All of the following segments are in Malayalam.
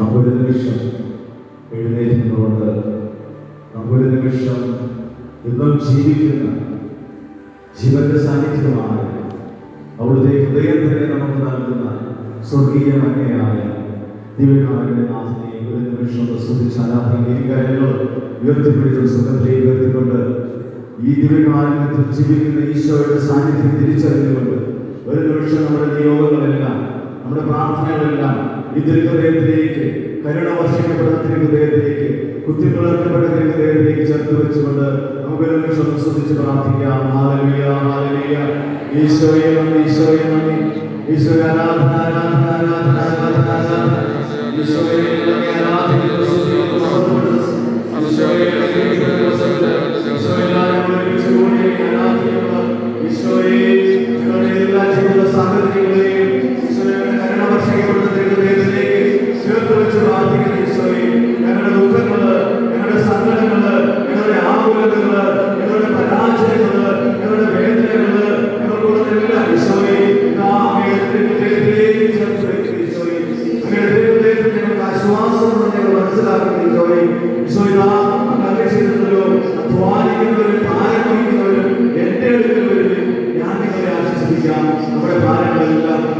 നമുക്കൊരു നിമിഷം എഴുന്നേറ്റുകൊണ്ട് നമുക്കൊരു നിമിഷം ഇന്നും ജീവിക്കുന്ന ജീവന്റെ സാന്നിധ്യമാണ് അവിടുത്തെ ഹൃദയം തന്നെ നമുക്ക് നൽകുന്ന സ്വർഗീയ മഞ്ഞയായ ദിവ്യകാരുടെ നാഥനെ ഒരു നിമിഷം സ്തുതിച്ച് ആരാധനകൾ ഉയർത്തിപ്പിടിച്ച സുഖത്തിലേക്ക് ഉയർത്തിക്കൊണ്ട് ഈ ദിവ്യകാലത്തിൽ ജീവിക്കുന്ന ഈശോയുടെ സാന്നിധ്യം തിരിച്ചറിഞ്ഞുകൊണ്ട് ഒരു നിമിഷം നമ്മുടെ നിയോഗങ്ങളെല്ലാം നമ്മുടെ പ്രാർത്ഥനകളെല്ലാം ഈ തിരുഹൃദയത്തിലേക്ക് കരുണ വർഷിക്കപ്പെടുന്ന തിരുഹൃദയത്തിലേക്ക് കുത്തിപ്പിളർക്കപ്പെട്ട തിരുഹൃദയത്തിലേക്ക് ചേർത്ത് വെച്ചുകൊണ്ട് നമുക്ക് ശ്രദ്ധിച്ച് പ്രാർത്ഥിക്കാം. ഹാലലുയ ഹാലലുയ ഈശോയെ നന്ദി ഈശോയെ നന്ദി. ഈശോയെ ആരാധന ആരാധന ആരാധന ആരാധന ആരാധന. ഈശോയെ നന്ദി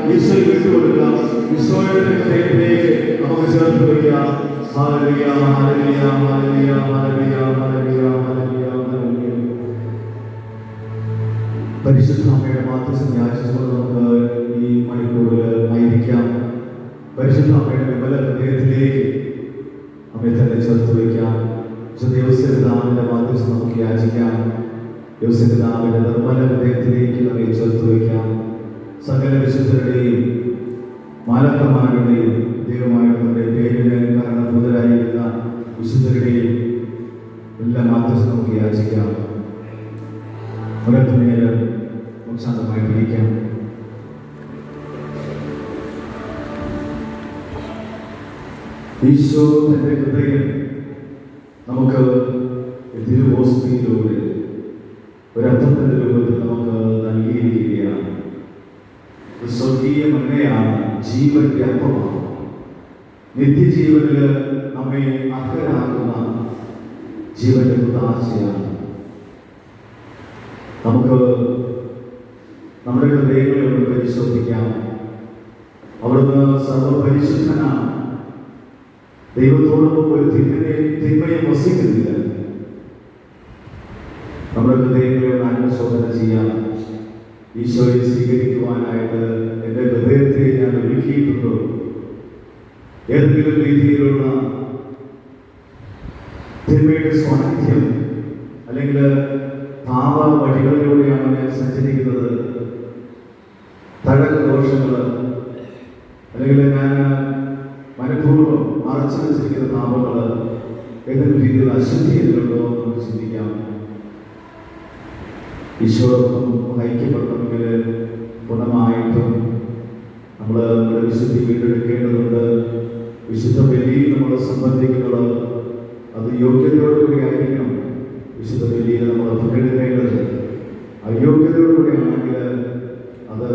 ഭാരങ്ങളെല്ലാം ഈശോയിൽ വിട്ടുകൊടുക്കാം ഈശോയുടെ ഹൃദയത്തിലേക്ക് നമുക്ക് ചേർത്ത് വയ്ക്കാം ഹാലലിയ ഹാലലിയ ഹാലലിയ ഹാലലിയ ഹാലലിയ ഹാലലിയ ഹാലലിയ പരിശുദ്ധ അമ്മയുടെ മാധ്യസ്ഥം യാചിച്ചുകൊണ്ട് നമുക്ക് ഈ മണിക്കൂറിൽ ആയിരിക്കാം പരിശുദ്ധ അമ്മയുടെ വിമല ഹൃദയത്തിലേക്ക് അമ്മയെ തന്നെ ചേർത്ത് വയ്ക്കാം ദേവസ്വപിതാവിന്റെ മാധ്യസ്ഥം നമുക്ക് യാചിക്കാം ദേവസ്വപിതാവിന്റെ നിർമ്മല ഹൃദയത്തിലേക്ക് വിശുദ്ധരുടെയും എല്ലാ മാധ്യസ്ഥം നമുക്ക് യാചിക്കാം മുഖത്തുമേൽ നമുക്ക് ശാന്തമായിട്ടിരിക്കാം ഈശോ തന്റെ ഹൃദയം നമുക്ക് തിരുവോസ്തിയിലൂടെ ഒരർത്ഥത്തിന്റെ രൂപത്തിൽ നമുക്ക് നൽകിയിരിക്കുകയാണ്. സ്വർഗീയ മണ്ണയാണ് ജീവന്റെ അപ്പമാണ്. നിത്യജീവനിൽ നമ്മെ അർഹരാക്കുന്ന ജീവന്റെ ഉദാശയാണ് നമുക്ക് നമ്മുടെ ഹൃദയങ്ങളെ ഒന്ന് പരിശോധിക്കാം. അവിടുന്ന് സർവപരിശുദ്ധനാണ്. ദൈവത്തോടൊപ്പം ഒരു തിന്മയെ തിന്മയെ വസിക്കുന്നില്ല. നമ്മുടെ ഹൃദയങ്ങളെ ഒന്ന് അനുശോധന ചെയ്യാം. ഈശോയെ സ്വീകരിക്കുവാനായിട്ട് എന്റെ ഹൃദയത്തെ ഞാൻ ഒരുക്കിയിട്ടുണ്ടോ? ഏതെങ്കിലും രീതിയിലുള്ള തിന്മയുടെ സ്വാന്നിധ്യം അല്ലെങ്കിൽ പാപ വഴികളിലൂടെയാണ് ഞാൻ സഞ്ചരിക്കുന്നത്. തഴക്ക ദോഷങ്ങൾ അല്ലെങ്കിൽ ഞാൻ മനഃപൂർവം മറച്ചു വെച്ചിരിക്കുന്ന പാപങ്ങൾ ഏതെങ്കിലും രീതിയിൽ അശുദ്ധി ഇതിലുണ്ടോ എന്ന് നമുക്ക് ചിന്തിക്കാം. ഈശ്വരത്വം ഐക്യപ്പെടണമെങ്കിൽ പൂർണമായിട്ടും നമ്മൾ നമ്മുടെ വിശുദ്ധി വീണ്ടെടുക്കേണ്ടതുണ്ട്. വിശുദ്ധ ബലിയിൽ നമ്മളെ സംബന്ധിക്കുന്നത് അത് യോഗ്യതയോടുകൂടി ആയിരിക്കണം വിശുദ്ധ ബലിയിൽ നമ്മൾ പങ്കെടുക്കേണ്ടത് അയോഗ്യതയോടുകൂടി ആണെങ്കിൽ അത്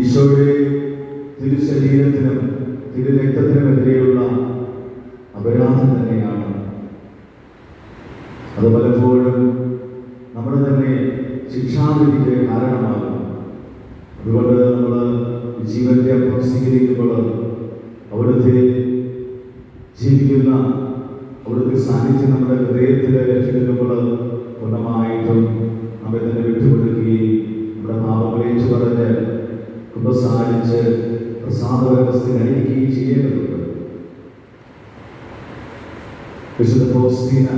ഈശോയുടെ തിരുശരീരത്തിനും തിരുരക്തത്തിനുമെതിരെയുള്ള അപരാധം തന്നെയാണ്. അത് പലപ്പോഴും നമ്മുടെ തന്നെ ശിക്ഷാവിധിക്ക് കാരണമാകും. അതുകൊണ്ട് നമ്മൾ ജീവന്റെ അപ്പം സ്വീകരിക്കുമ്പോൾ അവിടുത്തെ ജീവിക്കുന്ന അവിടുത്തെ സാന്നിധ്യം നമ്മുടെ ഹൃദയത്തിൽ രക്ഷിക്കുമ്പോൾ പൂർണമായിട്ടും നമ്മെ തന്നെ വിട്ടുകൊടുക്കുകയും നമ്മുടെ പാപങ്ങളെ ഏച്ചു പറഞ്ഞ് കുമ്പസാരിച്ച് പ്രസാദ വ്യവസ്ഥയിലായിരിക്കുകയും ചെയ്യേണ്ടതുണ്ട്. വിശുദ്ധ ഫൗസ്തീന